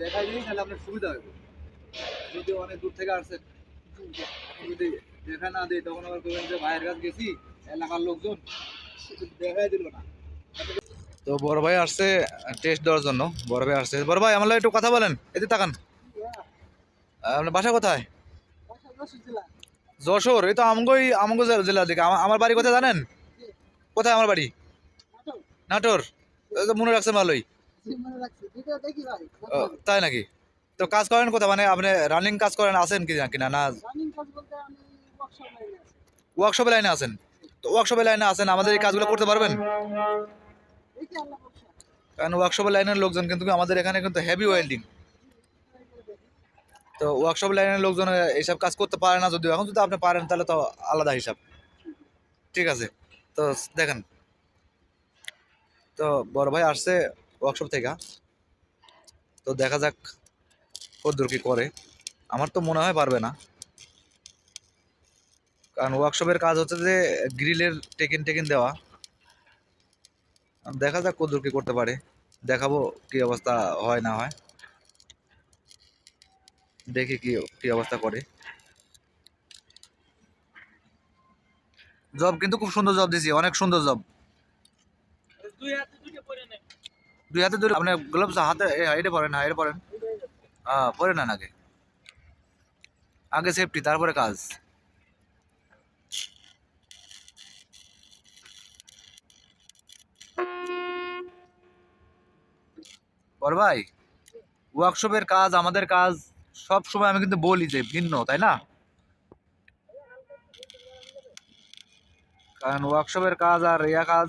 দেখাই দিই তাহলে আপনার সুবিধা হবে যদি অনেক দূর থেকে আসছেন যদি দেখা না দিই তখন আবার বলবেন যে, ভাইয়ের কাছে গেছি, এলাকার লোকজন। দেখাই দিল না। তো বড় ভাই আসছে টেস্ট দেওয়ার জন্য। বড় ভাই আসছে। বড় ভাই, আমার একটু কথা বলেন। এতে তাকান। আপনার বাসা কোথায়? যশোর। এই তো আমগোই, আমগো জেলা দিকে। আমার বাড়ি কোথায় জানেন? কোথায় আমার বাড়ি? নাটোর। মনে রাখছেন ভালোই। তাই নাকি? তো কাজ করেন কোথায়? মানে আপনি রানিং কাজ করেন আছেন কি কিনা না ওয়ার্কশপে লাইনে আছেন? তো ওয়ার্কশপে লাইনে আছেন আমাদের এই কাজগুলো করতে পারবেন? কারণ ওয়ার্কশপের লাইনের লোকজন কিন্তু আমাদের এখানে কিন্তু হেভি ওয়েল্ডিং তো ওয়ার্কশপ লাইনের লোকজন এইসব কাজ করতে পারে না যদিও এখন যদি আপনি পারেন তাহলে তো আলাদা হিসাব। ঠিক আছে? তো দেখেন। তো বড় ভাই আসছে ওয়ার্কশপ থেকে। তো দেখা যাক কদ্দূর কি করে। আমার তো মনে হয় পারবে না। কারণ ওয়ার্কশপের কাজ হচ্ছে যে গ্রিলের টেকিন টেকিন দেওয়া। দেখা যাক কদ্দূর কি করতে পারে। দেখাবো কি অবস্থা হয় না হয়। দেখি কি কি অবস্থা করে। জব কিন্তু খুব সুন্দর জব দিছি, অনেক সুন্দর জব দুই হাতে ধরে আপনি গ্লোভস হাতে পরেন হ্যাঁ এটা পরেন। হ্যাঁ পরে নেন আগে। আগে সেফটি তারপরে কাজ। বড় ভাই ওয়ার্কশপের কাজ, আমাদের কাজ, সব সময় আমি কিন্তু বলি যে ভিন্ন, তাই না? কারণ ওয়ার্কশপের কাজ আর ইয়া কাজ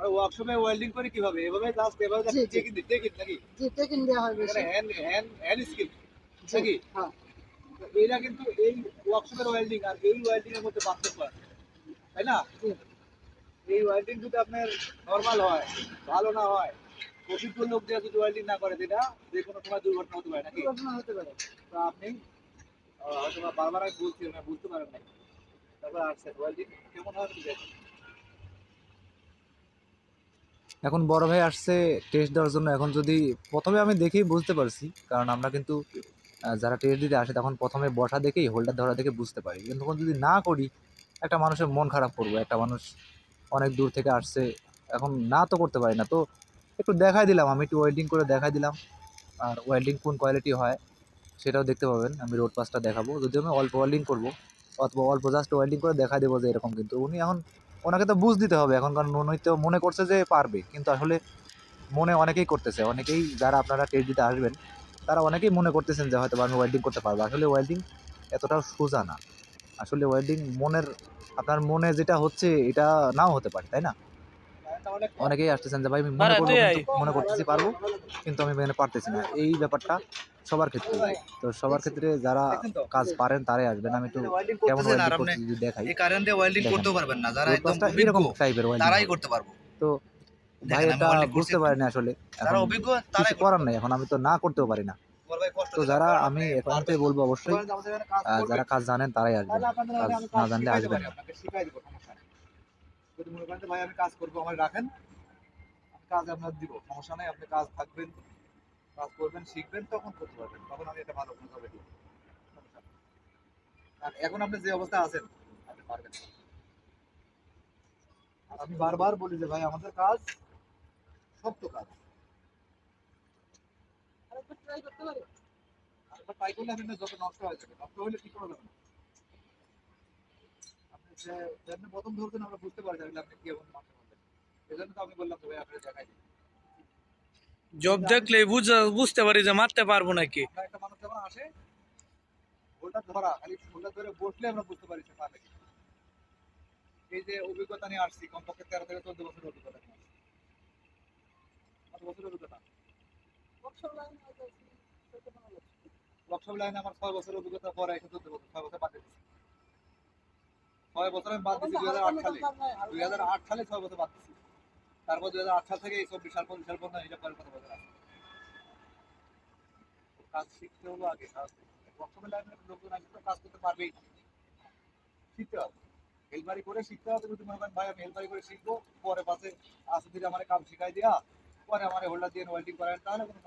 আমরা ওয়ার্কশপে ওয়েল্ডিং করি কীভাবে? এভাবে জাস্ট এভাবে। চেকিং দিতে নাকি? জি টেকিং দেওয়া হয় বেশি। হ্যান্ড হ্যান্ড হ্যান্ড স্কিল নাকি? হ্যাঁ। এইটা কিন্তু এই ওয়ার্কশপের ওয়েল্ডিং আর এই ওয়েল্ডিং এর মধ্যে পার্থক্য আছে তাই না? এই ওয়েল্ডিং যদি আপনার নর্মাল হয় ভালো না হয় অভিজ্ঞ লোক দিয়ে যদি ওয়েল্ডিং না করে যেটা যে কোনো সময় দুর্ঘটনা হতে পারে নাকি? দুর্ঘটনা হতে পারে। তো আপনি হয়তো বারবার আমি বলছি না বুঝতে পারেন নাই তারপর আসছেন ওয়েল্ডিং কেমন হয় দেখেন। এখন বড় ভাই আসছে টেস্ট দেওয়ার জন্য। এখন যদি প্রথমে আমি দেখেই বুঝতে পারছি, কারণ আমরা কিন্তু যারা টেস্ট দিতে আসে, তখন প্রথমে বসা দেখেই হোল্ডার ধরা দেখে বুঝতে পারি। কিন্তু তখন যদি না করি, একটা মানুষের মন খারাপ করব, একটা মানুষ অনেক দূর থেকে আসছে, এখন না তো করতে পারি না। তো একটু দেখাই দিলাম, আমি একটু ওয়েল্ডিং করে দেখাই দিলাম। আর ওয়েল্ডিং কোন কোয়ালিটি হয়, সেটাও দেখতে পাবেন। আমি রোড পাসটা দেখাবো। যদি আমি অল্প ওয়েল্ডিং করব, অথবা অল্প জাস্ট ওয়েল্ডিং করে দেখা দেবো যে এরকম কিন্তু। উনি এখন ওনাকে তো বুঝ দিতে হবে এখন কারণ উনি তো মনে করছে যে পারবে। কিন্তু আসলে মনে অনেকেই করতেছে। অনেকেই যারা আপনারা টেস্ট দিতে আসবেন তারা অনেকেই মনে করতেছেন যে হয়তো বা আমি ওয়েল্ডিং করতে পারব। আসলে ওয়েল্ডিং এতটাও সোজা না। আসলে ওয়েল্ডিং মনের আপনার মনে যেটা হচ্ছে এটা নাও হতে পারে তাই না। অনেকেই আসতেছেন যে ভাই আমি মনে করব মনে করতেছি পারব কিন্তু আমি এখানে পারতেছি না। এই ব্যাপারটা সবার ক্ষেত্রে। তো সবার ক্ষেত্রে যারা কাজ পারেন তারাই আসবেন। আমি একটু কেমন ওয়েল্ডিং করছি যদি দেখাই। এই কারেন্ট ওয়েল্ডিং। করতেও পারবেন না। যারা একদম এরকম টাইপের তারাই করতে পারব। তো ভাই এটা বুঝতে। পারেনি আসলে। যারা অভিজ্ঞ তারাই করার নাই। এখন আমি তো না করতেও পারি না। তো যারা আমি এখন থেকে বলব অবশ্যই যারা কাজ জানেন তারাই আসবেন। কাজ না জানলে আসবেন। যদি মনে করেন ভাই আমি কাজ করব আমার রাখেন কাজ আপনার দিব সমস্যা নেই আপনি কাজ থাকবেন। কাজ করবেন, শিখবেন, তখন করতে পারবেন। তখন আমি এটা ভালো দিব আর এখন আপনি যে অবস্থায় আছেন, আপনি পারবেন আমি বারবার বলি যে, ভাই, আমাদের কাজ শক্ত কাজ। যত নষ্ট হয়ে যাবে, নষ্ট হলে যে প্রথম আমরা বুঝতে পারি তাহলে আপনি কি এই জন্য তো আমি বললাম যে, ভাই আপনি দেখাই দিন জব দেখলে বুঝতে পারি যে মারতে পারব নাকি। আমরা একটা মানুষ যখন আসে ভুলটা ধরা খালি ভুলটা ধরে বসলে আমরা বুঝতে পারি সে পারবে কি। এই যে অভিজ্ঞতা নিয়ে আসছি কমপক্ষে তেরো থেকে চোদ্দ বছরের অভিজ্ঞতা নিয়ে আসছি। কত বছরের অভিজ্ঞতা? ওয়ার্কশপ লাইনে হয়তো আছে, সেটা কোনো লোক। ওয়ার্কশপ লাইনে আমার ছয় বছরের অভিজ্ঞতা পরে এসে চোদ্দ বছর ছয় বছর বাদ দিয়েছি ছয় বছর আমি বাদ দিচ্ছি দুই হাজার আট সালে। দুই হাজার আট সালে ছয় বছর বাদ দিচ্ছি তারপর দু হাজার থেকে এইসব বিশাল বিশাল বছর কাজ শিখতে হলো আগে লাইনের লোকজন কাজ করতে পারবেই। শিখতে হবে। হেলপারি করে শিখতে হবে যদি মনে করেন, ভাই, আমি করে শিখব, পরে পাশে আসে ধীরে আমার কাম শিখাই দেওয়া পরে আমার হোল্ডার দিয়ে ওয়েল্ডিং করেন তাহলে কোনো